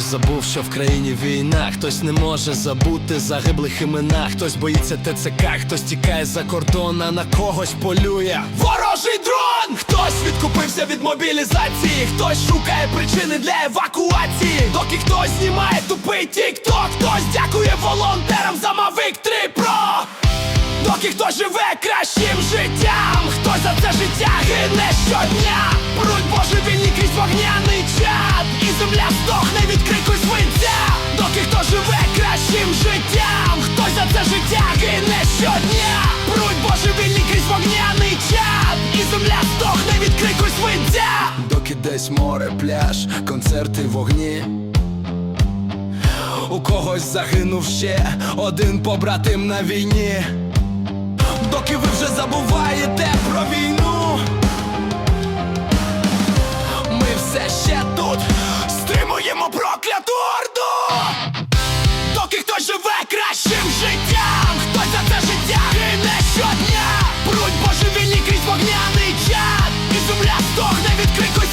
Хтось забув, що в країні війна, хтось не може забути загиблих імена, хтось боїться ТЦК, хтось тікає за кордон, а на когось полює. Ворожий дрон! Хтось відкупився від мобілізації, хтось шукає причини для евакуації. Доки хтось знімає тупий тік-ток, хтось дякує волонтерам за Mavic 3 Pro Доки хто живе кращим життям, хтось за це життя гине щодня. Пруть божевільні крізь вогняний чад, і земля здохне від крику свинця. Доки хто живе кращим життям, хтось за це життя гине щодня. Пруть божевільні крізь вогняний чад, і земля здохне від крику свинця. Доки десь море, пляж, концерти вогні. У когось загинув ще один побратим на війні. прокляту орду, доки хтось живе кращим життям, хтось за це життя гине щодня, пруть божевільні крізь вогняний чад, і земля стогне від крику